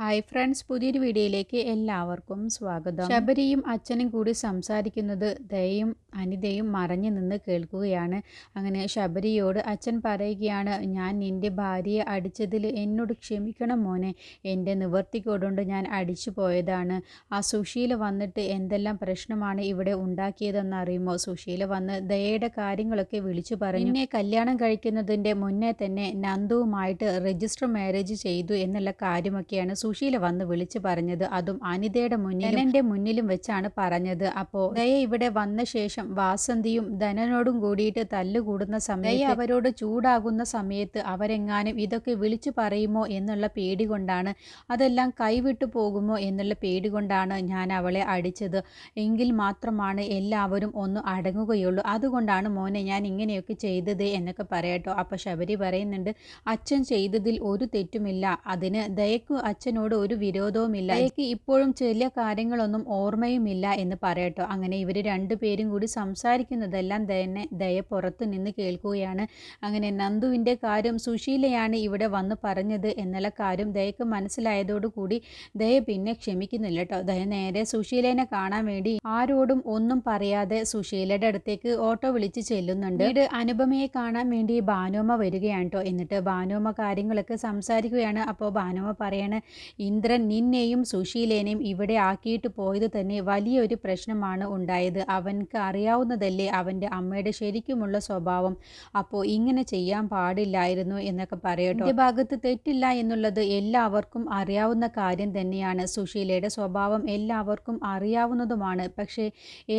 Hi friends പുതിയൊരു വീഡിയോയിലേക്ക് എല്ലാവർക്കും സ്വാഗതം. ശബരിയും അച്ഛനും കൂടി സംസാരിക്കുന്നത് ദയയും അനിതയും മറഞ്ഞു നിന്ന് കേൾക്കുകയാണ്. അങ്ങനെ ശബരിയോട് അച്ഛൻ പറയുകയാണ് ഞാൻ നിന്റെ ഭാര്യയെ അടിച്ചതിൽ എന്നോട് ക്ഷമിക്കണം മോനെ. എന്റെ നിവർത്തിക്കോടുകൊണ്ട് ഞാൻ അടിച്ചു പോയതാണ്. ആ സുശീല വന്നിട്ട് എന്തെല്ലാം പ്രശ്നമാണ് ഇവിടെ ഉണ്ടാക്കിയതെന്ന് അറിയുമോ സുശീല വന്ന് ദയയുടെ കാര്യങ്ങളൊക്കെ വിളിച്ചു പറഞ്ഞു. എന്നെ കല്യാണം കഴിക്കുന്നതിന്റെ മുന്നേ തന്നെ നന്ദുവുമായിട്ട് രജിസ്റ്റർ മാരേജ് ചെയ്തു എന്നുള്ള കാര്യമൊക്കെയാണ് സുശീല വന്ന് വിളിച്ചു പറഞ്ഞത് അതും അനിതയുടെ മുന്നിലും എന്റെ മുന്നിലും വെച്ചാണ് പറഞ്ഞത്. അപ്പോ ദയ ഇവിടെ വന്ന ശേഷം വാസന്തിയും ധനനോടും കൂടിയിട്ട് തല്ലുകൂടുന്ന സമയത്ത് അവരോട് ചൂടാകുന്ന സമയത്ത് അവരെങ്ങാനും ഇതൊക്കെ വിളിച്ചു പറയുമോ എന്നുള്ള പേടി കൊണ്ടാണ് അതെല്ലാം കൈവിട്ടു പോകുമോ എന്നുള്ള പേടി കൊണ്ടാണ് ഞാൻ അവളെ അടിച്ചത്. എങ്കിൽ മാത്രമാണ് എല്ലാവരും ഒന്ന് അടങ്ങുകയുള്ളൂ. അതുകൊണ്ടാണ് മോനെ ഞാൻ ഇങ്ങനെയൊക്കെ ചെയ്തത് എന്നൊക്കെ പറയട്ടോ. അപ്പോൾ ശബരി പറയുന്നുണ്ട് അച്ഛൻ ചെയ്തതിൽ ഒരു തെറ്റുമില്ല. അതിന് ദയക്കു അച്ഛനോട് ഒരു വിരോധവുമില്ല. എനിക്ക് ഇപ്പോഴും ചെറിയ കാര്യങ്ങളൊന്നും ഓർമ്മയുമില്ല എന്ന് പറയട്ടോ. അങ്ങനെ ഇവർ രണ്ടുപേരും കൂടി സംസാരിക്കുന്നതെല്ലാം തന്നെ ദയ പുറത്തു നിന്ന് കേൾക്കുകയാണ്. അങ്ങനെ നന്ദുവിന്റെ കാര്യം സുശീലയാണ് ഇവിടെ വന്ന് പറഞ്ഞത് എന്നുള്ള കാര്യം ദയക്ക് മനസ്സിലായതോടുകൂടി ദയ പിന്നെ ക്ഷമിക്കുന്നില്ല കേട്ടോ ദയ നേരെ സുശീലേനെ കാണാൻ വേണ്ടി ആരോടും ഒന്നും പറയാതെ സുശീലയുടെ അടുത്തേക്ക് ഓട്ടോ വിളിച്ച് ചെല്ലുന്നുണ്ട്. വീട് അനുപമയെ കാണാൻ വേണ്ടി ബാനോമ വരികയാണ് കേട്ടോ എന്നിട്ട് ബാനോമ കാര്യങ്ങളൊക്കെ സംസാരിക്കുകയാണ്. അപ്പോൾ ബാനോമ പറയാണ് ഇന്ദ്രൻ നിന്നെയും സുശീലേനെയും ഇവിടെ ആക്കിയിട്ട് പോയത് തന്നെ വലിയൊരു പ്രശ്നമാണ് ഉണ്ടായത്. അവൻക്ക് അറിയാവുന്നതല്ലേ അവന്റെ അമ്മയുടെ ശരിക്കുമുള്ള സ്വഭാവം. അപ്പോൾ ഇങ്ങനെ ചെയ്യാൻ പാടില്ലായിരുന്നു എന്നൊക്കെ പറയട്ടോ. എന്റെ ഭാഗത്ത് തെറ്റില്ല എന്നുള്ളത് എല്ലാവർക്കും അറിയാവുന്ന കാര്യം തന്നെയാണ്. സുശീലയുടെ സ്വഭാവം എല്ലാവർക്കും അറിയാവുന്നതുമാണ്. പക്ഷേ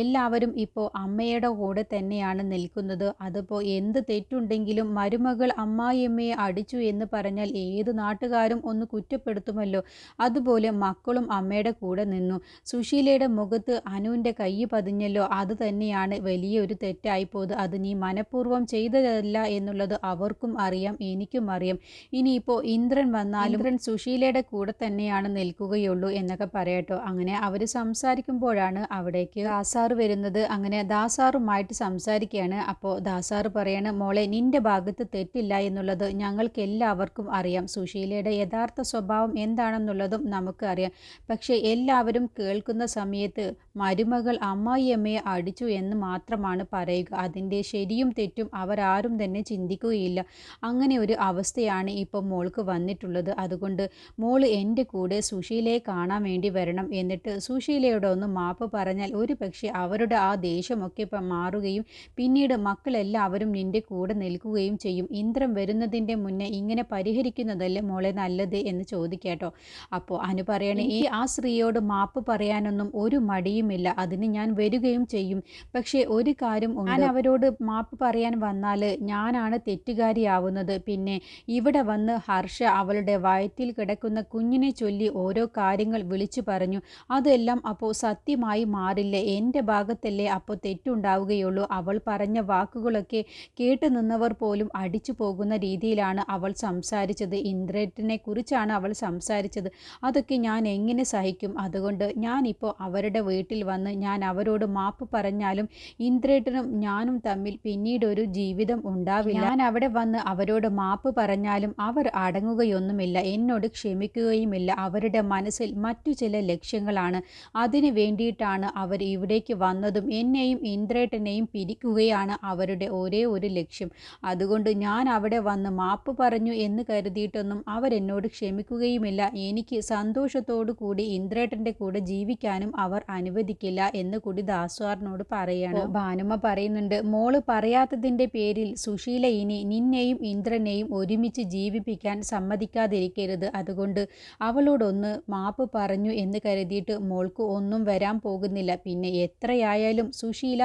എല്ലാവരും ഇപ്പോൾ അമ്മയുടെ കൂടെ തന്നെയാണ് നിൽക്കുന്നത്. അതിപ്പോൾ എന്ത് തെറ്റുണ്ടെങ്കിലും മരുമകൾ അമ്മായിയമ്മയെ അടിച്ചു എന്ന് പറഞ്ഞാൽ ഏത് നാട്ടുകാരും ഒന്ന് കുറ്റപ്പെടുത്തുമല്ലോ. അതുപോലെ മക്കളും അമ്മയുടെ കൂടെ നിന്നു. സുശീലയുടെ മുഖത്ത് അനുവിന്റെ കൈ പതിഞ്ഞല്ലോ. അത് തന്നെയാണ് വലിയൊരു തെറ്റായിപ്പോത് അത് നീ മനഃപൂർവം ചെയ്തതല്ല എന്നുള്ളത് അവർക്കും അറിയാം എനിക്കും അറിയാം. ഇനിയിപ്പോൾ ഇന്ദ്രൻ വന്നാലും ഇന്ദ്രൻ സുശീലയുടെ കൂടെ തന്നെയാണ് നിൽക്കുകയുള്ളൂ എന്നൊക്കെ പറയട്ടോ. അങ്ങനെ അവർ സംസാരിക്കുമ്പോഴാണ് അവിടേക്ക് ദാസാറ് വരുന്നത്. അങ്ങനെ ദാസാറുമായിട്ട് സംസാരിക്കുകയാണ്. അപ്പോൾ ദാസാറ് പറയാണ് മോളെ നിന്റെ ഭാഗത്ത് തെറ്റില്ല എന്നുള്ളത് ഞങ്ങൾക്ക് എല്ലാവർക്കും അറിയാം. സുശീലയുടെ യഥാർത്ഥ സ്വഭാവം എന്താണെന്നുള്ളതും നമുക്കറിയാം പക്ഷേ എല്ലാവരും കേൾക്കുന്ന സമയത്ത് മരുമകൾ അമ്മായിയമ്മയെ അടിച്ചു എന്ന് മാത്രമാണ് പറയുക. അതിന്റെ ശരിയും തെറ്റും അവരാരും തന്നെ ചിന്തിക്കുകയില്ല. അങ്ങനെ ഒരു അവസ്ഥയാണ് ഇപ്പോൾ മോൾക്ക് വന്നിട്ടുള്ളത്. അതുകൊണ്ട് മോൾ എന്റെ കൂടെ സുശീലയെ കാണാൻ വേണ്ടി വരണം എന്നിട്ട് സുശീലയോട് ഒന്ന് മാപ്പ് പറഞ്ഞാൽ ഒരു പക്ഷേ അവരുടെ ആ ദേഷ്യമൊക്കെ ഇപ്പം മാറുകയും പിന്നീട് മക്കളെല്ലാവരും നിന്റെ കൂടെ നിൽക്കുകയും ചെയ്യും. ഇന്ദ്രം വരുന്നതിന്റെ മുന്നേ ഇങ്ങനെ പരിഹരിക്കുന്നതല്ലേ മോളെ നല്ലത് എന്ന് ചോദിക്കാട്ടോ അപ്പോൾ അനു പറയണേ ഈ ആ സ്ത്രീയോട് മാപ്പ് പറയാനൊന്നും ഒരു മടിയുമില്ല. അതിന് ഞാൻ വരികയും ചെയ്യും. പക്ഷേ ഒരു കാര്യം ഞാൻ അവരോട് മാപ്പ് പറയാൻ വന്നാൽ ഞാനാണ് തെറ്റുകാരിയാവുന്നത്. പിന്നെ ഇവിടെ വന്ന് ഹർഷ അവളുടെ വയറ്റിൽ കിടക്കുന്ന കുഞ്ഞിനെ ചൊല്ലി ഓരോ കാര്യങ്ങൾ വിളിച്ചു പറഞ്ഞു. അതെല്ലാം അപ്പോൾ സത്യമായി മാറില്ലേ? എന്റെ ഭാഗത്തല്ലേ അപ്പോൾ തെറ്റുണ്ടാവുകയുള്ളൂ. അവൾ പറഞ്ഞ വാക്കുകളൊക്കെ കേട്ടു നിന്നവർ പോലും അടിച്ചു പോകുന്ന രീതിയിലാണ് അവൾ സംസാരിച്ചത്. ഇന്ദ്രനെ കുറിച്ചാണ് അവൾ സംസാരിച്ചത്. അതൊക്കെ ഞാൻ എങ്ങനെ സഹിക്കും? അതുകൊണ്ട് ഞാനിപ്പോൾ അവരുടെ വീട്ടിൽ വന്ന് ഞാൻ അവരോട് മാപ്പ് പറഞ്ഞാലും ഇന്ദ്രേട്ടനും ഞാനും തമ്മിൽ പിന്നീട് ഒരു ജീവിതം ഉണ്ടാവില്ല. ഞാൻ അവിടെ വന്ന് അവരോട് മാപ്പ് പറഞ്ഞാലും അവർ അടങ്ങുകയൊന്നുമില്ല. എന്നോട് ക്ഷമിക്കുകയുമില്ല. അവരുടെ മനസ്സിൽ മറ്റു ചില ലക്ഷ്യങ്ങളാണ്. അതിനു വേണ്ടിയിട്ടാണ് അവർ ഇവിടേക്ക് വന്നതും എന്നെയും ഇന്ദ്രേട്ടനെയും പിരിക്കുകയാണ് അവരുടെ ഒരേ ഒരു ലക്ഷ്യം. അതുകൊണ്ട് ഞാൻ അവിടെ വന്ന് മാപ്പ് പറഞ്ഞു എന്ന് കരുതിയിട്ടൊന്നും അവരെന്നോട് ക്ഷമിക്കുകയുമില്ല. എനിക്ക് സന്തോഷത്തോടു കൂടി ഇന്ദ്രേട്ടന്റെ കൂടെ ജീവിക്കാനും അവർ അനുവദിക്കില്ല എന്ന് കൂടി ദാസ്വാറിനോട് പറയാണ്. ഭാനുമ്മ പറയുന്നുണ്ട് മോൾ പറയാത്തതിന്റെ പേരിൽ സുശീല ഇനി നിന്നെയും ഇന്ദ്രനെയും ഒരുമിച്ച് ജീവിപ്പിക്കാൻ സമ്മതിക്കാതിരിക്കരുത്. അതുകൊണ്ട് അവളോടൊന്ന് മാപ്പ് പറഞ്ഞു എന്ന് കരുതിയിട്ട് മോൾക്ക് ഒന്നും വരാൻ പോകുന്നില്ല. പിന്നെ എത്രയായാലും സുശീല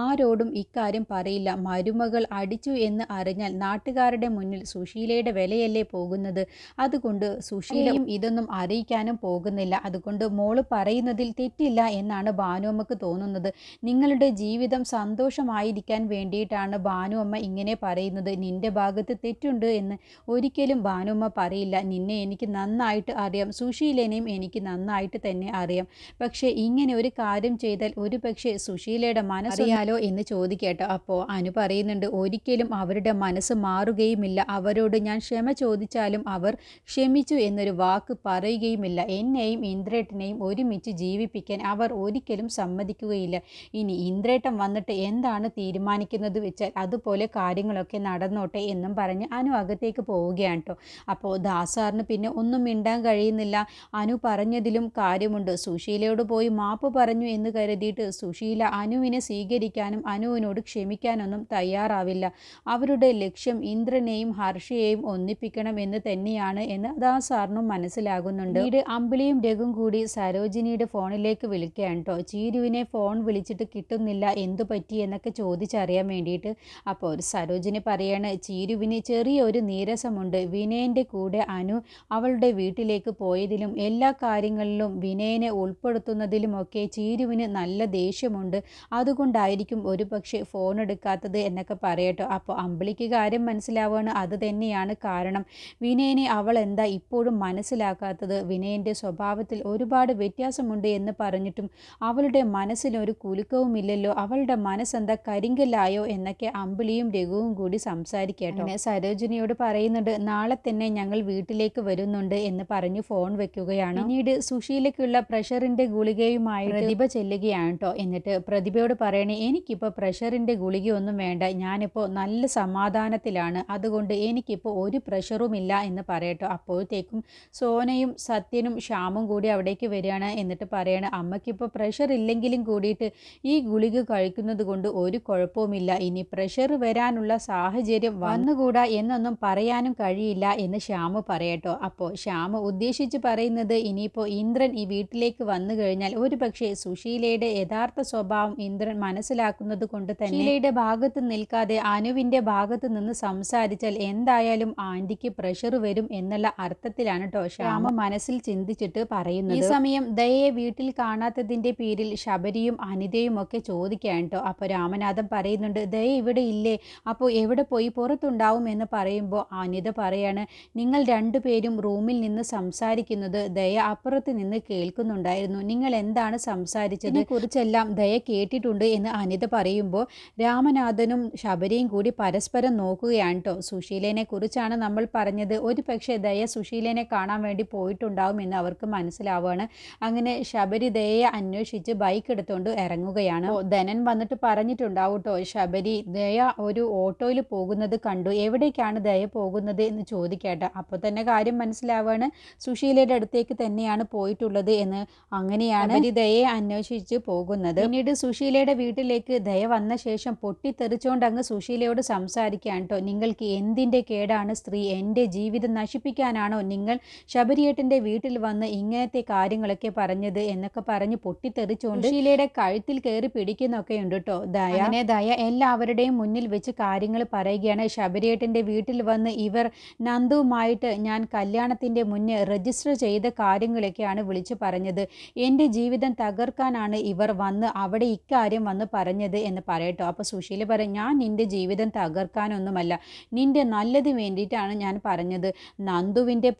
ആരോടും ഇക്കാര്യം പറയില്ല. മരുമകൾ അടിച്ചു എന്ന് അറിഞ്ഞാൽ നാട്ടുകാരുടെ മുന്നിൽ സുശീലയുടെ വിലയല്ലേ പോകുന്നത്? അതുകൊണ്ട് സുശീലയും ഇതൊന്നും അറിയിക്കാനും പോകുന്നില്ല. അതുകൊണ്ട് മോൾ പറയുന്നതിൽ തെറ്റില്ല എന്നാണ് ഭാനുവമ്മക്ക് തോന്നുന്നത്. നിങ്ങളുടെ ജീവിതം സന്തോഷമായിരിക്കാൻ വേണ്ടിയിട്ടാണ് ഭാനുവമ്മ ഇങ്ങനെ പറയുന്നത്. നിന്റെ ഭാഗത്ത് തെറ്റുണ്ട് എന്ന് ഒരിക്കലും ഭാനുവമ്മ പറയില്ല. നിന്നെ എനിക്ക് നന്നായിട്ട് അറിയാം. സുശീലനെയും എനിക്ക് നന്നായിട്ട് തന്നെ അറിയാം. പക്ഷേ ഇങ്ങനെ ഒരു കാര്യം ചെയ്താൽ ഒരു പക്ഷേ സുശീലയുടെ മനസ്സറിയാലോ എന്ന് ചോദിക്കട്ടോ. അപ്പോൾ അനു പറയുന്നുണ്ട് ഒരിക്കലും അവരുടെ മനസ്സ് മാറുകയുമില്ല. അവരോട് ഞാൻ ക്ഷമ ചോദിച്ചാലും അവർ ക്ഷമിച്ചു എന്നൊരു വാക്ക് വാക്ക് പറയുകയുമില്ല. എന്നെയും ഇന്ദ്രേട്ടനെയും ഒരുമിച്ച് ജീവിപ്പിക്കാൻ അവർ ഒരിക്കലും സമ്മതിക്കുകയില്ല. ഇനി ഇന്ദ്രേട്ടൻ വന്നിട്ട് എന്താണ് തീരുമാനിക്കുന്നത് വെച്ചാൽ അതുപോലെ കാര്യങ്ങളൊക്കെ നടന്നോട്ടെ എന്നും പറഞ്ഞ് അനു അകത്തേക്ക് പോവുകയാണ് കേട്ടോ അപ്പോൾ ദാസാറിന് പിന്നെ ഒന്നും മിണ്ടാൻ കഴിയുന്നില്ല. അനു പറഞ്ഞതിലും കാര്യമുണ്ട്. സുശീലയോട് പോയി മാപ്പ് പറഞ്ഞു എന്ന് കരുതിയിട്ട് സുശീല അനുവിനെ സ്വീകരിക്കാനും അനുവിനോട് ക്ഷമിക്കാനൊന്നും തയ്യാറാവില്ല. അവരുടെ ലക്ഷ്യം ഇന്ദ്രനെയും ഹർഷയെയും ഒന്നിപ്പിക്കണം എന്ന് തന്നെയാണ് എന്ന് ദാസാറിനും മനസ്സിലാകുന്നുണ്ട്. വീട് അമ്പിളിയും രഘും കൂടി സരോജിനിയുടെ ഫോണിലേക്ക് വിളിക്കുകയാണ് കേട്ടോ. ചീരുവിനെ ഫോൺ വിളിച്ചിട്ട് കിട്ടുന്നില്ല എന്തു പറ്റി എന്നൊക്കെ ചോദിച്ചറിയാൻ വേണ്ടിയിട്ട് അപ്പോൾ സരോജിനി പറയാണ് ചീരുവിന് ചെറിയൊരു നീരസമുണ്ട്. വിനയന്റെ കൂടെ അനു അവളുടെ വീട്ടിലേക്ക് പോയതിലും എല്ലാ കാര്യങ്ങളിലും വിനയനെ ഉൾപ്പെടുത്തുന്നതിലുമൊക്കെ ചീരുവിന് നല്ല ദേഷ്യമുണ്ട്. അതുകൊണ്ടായിരിക്കും ഒരു പക്ഷേ ഫോൺ എടുക്കാത്തത് എന്നൊക്കെ പറയട്ടോ. അപ്പോൾ അമ്പിളിക്ക് കാര്യം മനസ്സിലാവുകയാണ് അത് തന്നെയാണ് കാരണം. വിനയനെ അവൾ എന്താ ഇപ്പോഴും മനസ്സിലാക്കാത്തത് വിനയന്റെ സ്വഭാവത്തിൽ ഒരുപാട് വ്യത്യാസമുണ്ട് എന്ന് പറഞ്ഞിട്ടും അവളുടെ മനസ്സിനൊരു കുലുക്കവുമില്ലല്ലോ അവളുടെ മനസ്സെന്താ കരിങ്കല്ലായോ എന്നൊക്കെ അമ്പിളിയും രഘുവും കൂടി സംസാരിക്കട്ടോ പിന്നെ സരോജിനിയോട് പറയുന്നുണ്ട് നാളെ തന്നെ ഞങ്ങൾ വീട്ടിലേക്ക് വരുന്നുണ്ട് എന്ന് പറഞ്ഞു ഫോൺ വെക്കുകയാണ്. പിന്നീട് സുശീലയ്ക്കുള്ള പ്രഷറിന്റെ ഗുളികയുമായി പ്രതിഭ ചെല്ലുകയാണ് കേട്ടോ. എന്നിട്ട് പ്രതിഭയോട് പറയണേ എനിക്കിപ്പോൾ പ്രഷറിന്റെ ഗുളികയൊന്നും വേണ്ട ഞാനിപ്പോൾ നല്ല സമാധാനത്തിലാണ്. അതുകൊണ്ട് എനിക്കിപ്പോൾ ഒരു പ്രഷറും ഇല്ല എന്ന് പറയട്ടോ. അപ്പോഴത്തേക്കും സോനയും സത്യനും ശ്യാമും കൂടി അവിടേക്ക് വരികയാണ്. എന്നിട്ട് പറയണ അമ്മയ്ക്കിപ്പോൾ പ്രഷർ ഇല്ലെങ്കിലും കൂടിയിട്ട് ഈ ഗുളിക കഴിക്കുന്നത് കൊണ്ട് ഒരു കുഴപ്പവുമില്ല. ഇനി പ്രഷർ വരാനുള്ള സാഹചര്യം വന്നുകൂടാ എന്നൊന്നും പറയാനും കഴിയില്ല എന്ന് ശ്യാമ് പറയട്ടോ. അപ്പോൾ ശ്യാമ് ഉദ്ദേശിച്ച് പറയുന്നത് ഇനിയിപ്പോൾ ഇന്ദ്രൻ ഈ വീട്ടിലേക്ക് വന്നു കഴിഞ്ഞാൽ ഒരു പക്ഷേ സുശീലയുടെ യഥാർത്ഥ സ്വഭാവം ഇന്ദ്രൻ മനസ്സിലാക്കുന്നത് കൊണ്ട് തന്നെ സുശീലയുടെ ഭാഗത്ത് നിൽക്കാതെ അനുവിന്റെ ഭാഗത്ത് നിന്ന് സംസാരിച്ചാൽ എന്തായാലും ആന്റിക്ക് പ്രഷർ വരും എന്നുള്ള അർത്ഥത്തിലാണ് കേട്ടോ ശ്യാമ മനസ്സിൽ ചിന്തിച്ചിട്ട് പറയുന്നു ഈ സമയം ദയെ വീട്ടിൽ കാണാത്തതിന്റെ പേരിൽ ശബരിയും അനിതയും ഒക്കെ ചോദിക്കാൻ കേട്ടോ അപ്പോൾ രാമനാഥൻ പറയുന്നുണ്ട് ദയ ഇവിടെ ഇല്ലേ അപ്പോൾ എവിടെ പോയി? പുറത്തുണ്ടാവും എന്ന് പറയുമ്പോൾ അനിത പറയാണ് നിങ്ങൾ രണ്ടുപേരും റൂമിൽ നിന്ന് സംസാരിക്കുന്നത് ദയ അപ്പുറത്ത് നിന്ന് കേൾക്കുന്നുണ്ടായിരുന്നു. നിങ്ങൾ എന്താണ് സംസാരിച്ചത്? കുറിച്ചെല്ലാം ദയ കേട്ടിട്ടുണ്ട് എന്ന് അനിത പറയുമ്പോൾ രാമനാഥനും ശബരിയും കൂടി പരസ്പരം നോക്കുകയാണ് കേട്ടോ സുശീലനെ കുറിച്ചാണ് നമ്മൾ പറഞ്ഞത്. ഒരു പക്ഷേ ദയ സുശീലനെ കാണാൻ വേണ്ടി പോയിട്ടുണ്ടാവും എന്ന് അവർക്ക് മനസ്സിലാവുകയാണ് അങ്ങനെ ശബരി ദയയെ അന്വേഷിച്ച് ബൈക്ക് എടുത്തുകൊണ്ട് ഇറങ്ങുകയാണ്. ധനൻ വന്നിട്ട് പറഞ്ഞിട്ടുണ്ടാവും കേട്ടോ ശബരി ദയ ഒരു ഓട്ടോയിൽ പോകുന്നത് കണ്ടു. എവിടേക്കാണ് ദയ പോകുന്നത്? എന്ന് ചോദിക്കട്ടെ. അപ്പോൾ തന്നെ കാര്യം മനസ്സിലാവുകയാണ് സുശീലയുടെ അടുത്തേക്ക് തന്നെയാണ് പോയിട്ടുള്ളത് എന്ന് അങ്ങനെയാണ് ശബരി ദയയെ അന്വേഷിച്ച് പോകുന്നത്. പിന്നീട് സുശീലയുടെ വീട്ടിലേക്ക് ദയ വന്ന ശേഷം പൊട്ടിത്തെറിച്ചുകൊണ്ട് അങ്ങ് സുശീലയോട് സംസാരിക്കാൻ കേട്ടോ നിങ്ങൾക്ക് എന്തിന്റെ കേടാണ് സ്ത്രീ? എന്റെ ജീവിതം നശിപ്പിക്കാനാണോ നിങ്ങൾ ശബരിയേട്ടന്റെ വീട്ടിൽ വന്ന് ഇങ്ങനത്തെ കാര്യങ്ങളൊക്കെ പറഞ്ഞത് എന്നൊക്കെ പറഞ്ഞ് പൊട്ടിത്തെറിച്ചുകൊണ്ട് ഷീലയുടെ കഴുത്തിൽ കയറി പിടിക്കുന്നൊക്കെ ഉണ്ട് കേട്ടോ ദയ. അങ്ങനെ ദയ. എല്ലാവരുടെയും മുന്നിൽ വെച്ച് കാര്യങ്ങൾ പറയുകയാണ്. ശബരിയേട്ടന്റെ വീട്ടിൽ വന്ന് ഇവർ നന്ദുവുമായിട്ട് ഞാൻ കല്യാണത്തിന്റെ മുന്നേ രജിസ്റ്റർ ചെയ്ത കാര്യങ്ങളൊക്കെയാണ് വിളിച്ചു പറഞ്ഞത്. എന്റെ ജീവിതം തകർക്കാനാണ് ഇവർ വന്ന് അവിടെ ഇക്കാര്യം വന്ന് പറഞ്ഞത് എന്ന് പറയട്ടോ. അപ്പോൾ സുശീല പറയും ഞാൻ നിന്റെ ജീവിതം തകർക്കാനൊന്നുമല്ല. നിന്റെ നല്ലത് വേണ്ടിയിട്ടാണ് ഞാൻ പറഞ്ഞത്. നന്ദുവിന്റെ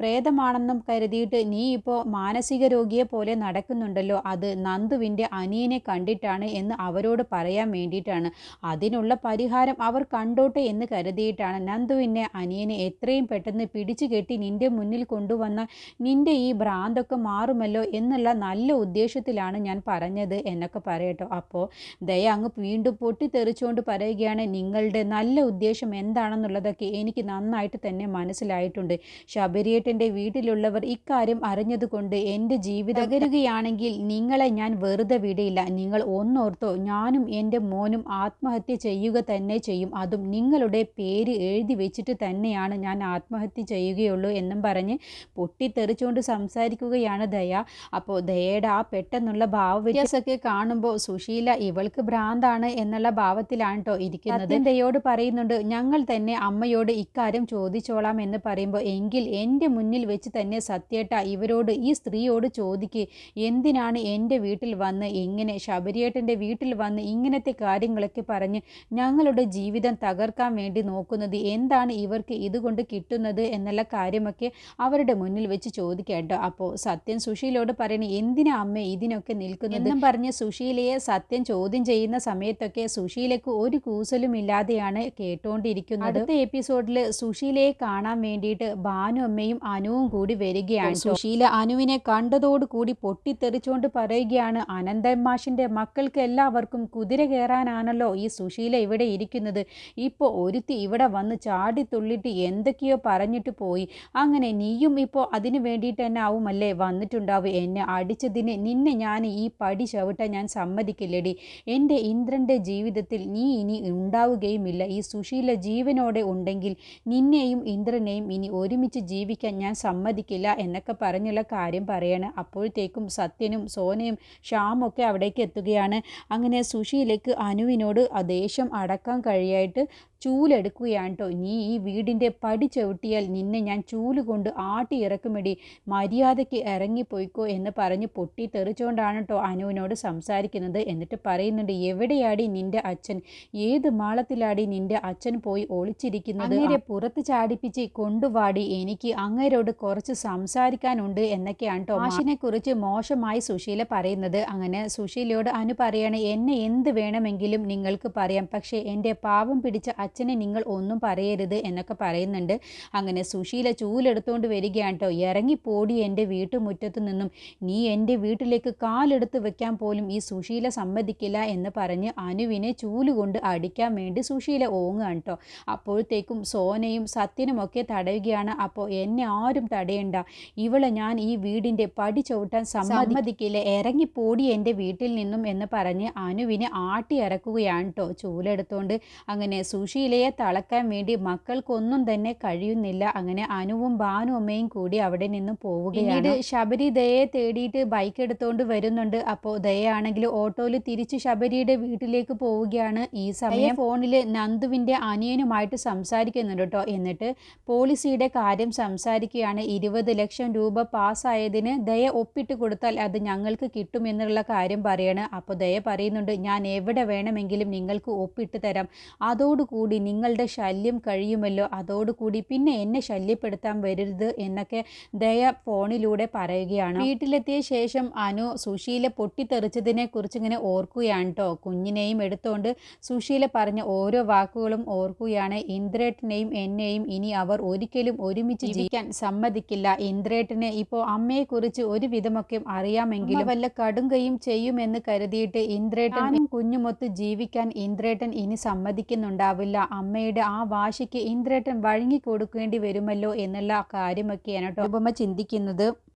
പ്രേതമാണെന്നും കരുതിയിട്ട് നീ ഇപ്പോൾ മാനസിക രോഗിയെ പോലെ നടക്കുന്നുണ്ടല്ലോ. അത് നന്ദുവിന്റെ അനിയനെ കണ്ടിട്ടാണ് എന്ന് അവരോട് പറയാൻ വേണ്ടിയിട്ടാണ്. അതിനുള്ള പരിഹാരം അവർ കണ്ടോട്ടെ എന്ന് കരുതിയിട്ടാണ് നന്ദുവിന്റെ അനിയനെ എത്രയും പെട്ടെന്ന് പിടിച്ചു കെട്ടി നിന്റെ മുന്നിൽ കൊണ്ടുവന്ന നിന്റെ ഈ ഭ്രാന്തൊക്കെ മാറുമല്ലോ എന്നുള്ള നല്ല ഉദ്ദേശത്തിലാണ് ഞാൻ പറഞ്ഞത് എന്നൊക്കെ പറയട്ടോ. അപ്പോൾ ദയ അങ്ങ് വീണ്ടും പൊട്ടിത്തെറിച്ചുകൊണ്ട് പറയുകയാണ് നിങ്ങളുടെ നല്ല ഉദ്ദേശം എന്താണെന്നുള്ളതൊക്കെ എനിക്ക് നന്നായിട്ട് തന്നെ മനസ്സിലായിട്ടുണ്ട്. ശബരിയേട്ടന്റെ വീട്ടിലുള്ളവർ ഇക്കാര്യം അറിഞ്ഞതുകൊണ്ട് എന്റെ ജീവിതം തകരുകയാണെങ്കിൽ നിങ്ങളെ ഞാൻ വെറുതെ വിടയില്ല. നിങ്ങൾ ഒന്നോർത്തോ ഞാനും എന്റെ മോനും ആത്മഹത്യ ചെയ്യുക തന്നെ ചെയ്യും. അതും നിങ്ങളുടെ പേര് എഴുതി വെച്ചിട്ട് തന്നെയാണ് ഞാൻ ആത്മഹത്യ ചെയ്യുകയുള്ളൂ എന്നും പറഞ്ഞ് പൊട്ടിത്തെറിച്ചുകൊണ്ട് സംസാരിക്കുകയാണ് ദയ. അപ്പോൾ ദയയുടെ ആ പെട്ടെന്നുള്ള ഭാവവ്യത്യാസമൊക്കെ കാണുമ്പോൾ സുശീല ഇവൾക്ക് ഭ്രാന്താണ് എന്നുള്ള ഭാവത്തിലാണ് കേട്ടോ ഇരിക്കുന്നത്. ദയോട് പറയുന്നുണ്ട് ഞങ്ങൾ തന്നെ അമ്മയോട് ഇക്കാര്യം ചോദിച്ചോളാം എന്ന് പറയുമ്പോൾ എങ്കിൽ എന്റെ മുന്നിൽ വെച്ച് തന്നെ സത്യേട്ട ഇവരോട് ഈ സ്ത്രീയോട് ചോദിക്ക് എന്തിനാണ് എന്റെ വീട്ടിൽ വന്ന് ഇങ്ങനെ ശബരിയേട്ടന്റെ വീട്ടിൽ വന്ന് ഇങ്ങനത്തെ കാര്യങ്ങളൊക്കെ പറഞ്ഞ് ഞങ്ങളുടെ ജീവിതം തകർക്കാൻ വേണ്ടി നോക്കുന്നത്? എന്താണ് ഇവർക്ക് ഇതുകൊണ്ട് കിട്ടുന്നത് എന്നുള്ള കാര്യമൊക്കെ അവരുടെ മുന്നിൽ വെച്ച് ചോദിക്കേട്ടോ അപ്പോൾ സത്യൻ സുശീലോട് പറയണ എന്തിനാ അമ്മ ഇതിനൊക്കെ നിൽക്കുന്നത്? എന്നും പറഞ്ഞ് സുശീലയെ സത്യം ചോദ്യം ചെയ്യുന്ന സമയത്തൊക്കെ സുശീലയ്ക്ക് ഒരു കൂസലും ഇല്ലാതെയാണ് കേട്ടുകൊണ്ടിരിക്കുന്നത് അടുത്ത എപ്പിസോഡിൽ സുശീലയെ കാണാൻ വേണ്ടിയിട്ട് ഭാനു അമ്മയും അനുവും കൂടി വരികയാണ്. സുശീല അനുവിനെ കണ്ടതോടുകൂടി പൊട്ടിത്തെറിച്ചുകൊണ്ട് പറയുകയാണ് അനന്തൻ മാഷിന്റെ മക്കൾക്ക് എല്ലാവർക്കും കുതിര കയറാനാണല്ലോ ഈ സുശീല ഇവിടെ ഇരിക്കുന്നത്. ഇപ്പോൾ ഒരുത്തി ഇവിടെ വന്ന് ചാടിത്തുള്ളിട്ട് എന്തൊക്കെയോ പറഞ്ഞിട്ട് പോയി. അങ്ങനെ നീയും ഇപ്പോൾ അതിന് വേണ്ടിയിട്ട് തന്നെ ആവുമല്ലേ? വന്നിട്ടുണ്ടാവും. എന്നെ അടിച്ചതിന് നിന്നെ ഞാൻ ഈ പടി ചവിട്ടാൻ ഞാൻ സമ്മതിക്കില്ലടി. എന്റെ ഇന്ദ്രന്റെ ജീവിതത്തിൽ നീ ഇനി ഉണ്ടാവുകയുമില്ല. ഈ സുശീല ജീവനോടെ ഉണ്ടെങ്കിൽ നിന്നെയും ഇന്ദ്രനെയും ഇനി ഒരുമിച്ച് ജീവിക്കാൻ ഞാൻ സമ്മതിക്കില്ല എന്നൊക്കെ പറഞ്ഞുള്ള കാര്യം പറയാണ്. അപ്പോഴത്തേക്കും സത്യനും സോനയും ഷ്യാമൊക്കെ അവിടേക്ക് എത്തുകയാണ്. അങ്ങനെ സുശീലയ്ക്ക് അനുവിനോട് ദേഷ്യം അടക്കാൻ കഴിയായിട്ട് ചൂലെടുക്കുകയാണ് കേട്ടോ നീ ഈ വീടിന്റെ പടി ചവിട്ടിയാൽ നിന്നെ ഞാൻ ചൂൽ കൊണ്ട് ആട്ടി ഇറക്കുമെടി. മര്യാദയ്ക്ക് ഇറങ്ങിപ്പോയിക്കോ എന്ന് പറഞ്ഞ് പൊട്ടി തെറിച്ചുകൊണ്ടാണ് കേട്ടോ അനുവിനോട് സംസാരിക്കുന്നത്. എന്നിട്ട് പറയുന്നുണ്ട് എവിടെയാടി നിന്റെ അച്ഛൻ? ഏത് മാളത്തിലാടി നിന്റെ അച്ഛൻ പോയി ഒളിച്ചിരിക്കുന്നത്? അങ്ങനെ പുറത്ത് ചാടിപ്പിച്ച് കൊണ്ടുവാടി. എനിക്ക് അങ്ങേരോട് കുറച്ച് സംസാരിക്കാനുണ്ട് എന്നൊക്കെയാണ് കേട്ടോ മാഷിനെ കുറിച്ച് മോശമായി സുശീല പറയുന്നത്. അങ്ങനെ സുശീലയോട് അനു പറയാണ് എന്നെ എന്ത് വേണമെങ്കിലും നിങ്ങൾക്ക് പറയാം. പക്ഷേ എന്റെ പാവം പിടിച്ച അച്ഛനെ നിങ്ങൾ ഒന്നും പറയരുത് എന്നൊക്കെ പറയുന്നുണ്ട്. അങ്ങനെ സുശീല ചൂലെടുത്തുകൊണ്ട് വരികയാണ് കേട്ടോ ഇറങ്ങിപ്പോടി എന്റെ വീട്ടുമുറ്റത്ത് നിന്നും. നീ എന്റെ വീട്ടിലേക്ക് കാലെടുത്ത് വെക്കാൻ പോലും ഈ സുശീല സമ്മതിക്കില്ല എന്ന് പറഞ്ഞ് അനുവിനെ ചൂലുകൊണ്ട് അടിക്കാൻ വേണ്ടി സുശീല ഓങ്ങുകയാണ് കേട്ടോ അപ്പോഴത്തേക്കും സോനയും സത്യനും ഒക്കെ തടയുകയാണ്. അപ്പോൾ എന്നെ ആരും തടയണ്ട. ഇവളെ ഞാൻ ഈ വീടിന്റെ പടി ചവിട്ടാൻ സമ്മതിക്കില്ല. ഇറങ്ങിപ്പോടി എന്റെ വീട്ടിൽ നിന്നും എന്ന് പറഞ്ഞ് അനുവിനെ ആട്ടി ഇറക്കുകയാണ് കേട്ടോ ചൂലെടുത്തുകൊണ്ട് അങ്ങനെ സുശീലയെ തളക്കാൻ വേണ്ടി മക്കൾക്കൊന്നും തന്നെ കഴിയുന്നില്ല. അങ്ങനെ അനുവും ഭാനു അമ്മയും കൂടി അവിടെ നിന്ന് പോവുകയാണ്. ശബരി ദയെ തേടിയിട്ട് ബൈക്ക് എടുത്തുകൊണ്ട് വരുന്നുണ്ട്. അപ്പോൾ ദയാണെങ്കിൽ ഓട്ടോയിൽ തിരിച്ച് ശബരിയുടെ വീട്ടിലേക്ക് പോവുകയാണ് ഈ സമയം. ഫോണിൽ നന്ദുവിന്റെ അനിയനുമായിട്ട് സംസാരിക്കുന്നുണ്ട് കേട്ടോ. എന്നിട്ട് പോളിസിയുടെ കാര്യം സംസാരിക്കുകയാണ്. ഇരുപത് ലക്ഷം രൂപ പാസ്സായതിന് ദയ ഒപ്പിട്ട് കൊടുത്താൽ അത് ഞങ്ങൾക്ക് കിട്ടും എന്നുള്ള കാര്യം പറയാണ്. അപ്പോൾ ദയ പറയുന്നുണ്ട് ഞാൻ എവിടെ വേണമെങ്കിലും നിങ്ങൾക്ക് ഒപ്പിട്ട് തരാം. അതോടുകൂടി നിങ്ങളുടെ ശല്യം കഴിയുമല്ലോ? അതോടുകൂടി പിന്നെ എന്നെ ശല്യപ്പെടുത്താൻ വരരുത് എന്നൊക്കെ ദയ ഫോണിലൂടെ പറയുകയാണ്. വീട്ടിലെത്തിയ ശേഷം അനു സുശീല പൊട്ടിത്തെറിച്ചതിനെ കുറിച്ച് ഇങ്ങനെ ഓർക്കുകയാണ് കേട്ടോ കുഞ്ഞിനെയും എടുത്തുകൊണ്ട് സുശീല പറഞ്ഞ ഓരോ വാക്കുകളും ഓർക്കുകയാണ്. ഇന്ദ്രേട്ടനെയും എന്നെയും ഇനി അവർ ഒരിക്കലും ഒരുമിച്ച് ജീവിക്കാൻ സമ്മതിക്കില്ല. ഇന്ദ്രേട്ടനെ ഇപ്പോൾ അമ്മയെക്കുറിച്ച് ഒരു വിധമൊക്കെ അറിയാമെങ്കിലും വല്ല കടുങ്കയും ചെയ്യുമെന്ന് കരുതിയിട്ട് ഇന്ദ്രേട്ടനും കുഞ്ഞുമൊത്ത് ജീവിക്കാൻ ഇന്ദ്രേട്ടൻ ഇനി സമ്മതിക്കുന്നുണ്ടാവില്ല. അമ്മയുടെ ആ വാശിക്ക് ഇന്ദ്രേട്ടൻ വഴങ്ങി കൊടുക്കേണ്ടി വരുമല്ലോ എന്നുള്ള കാര്യമൊക്കെയാണ് കേട്ടോ. ഉപമ ചിന്തിക്കുന്നത്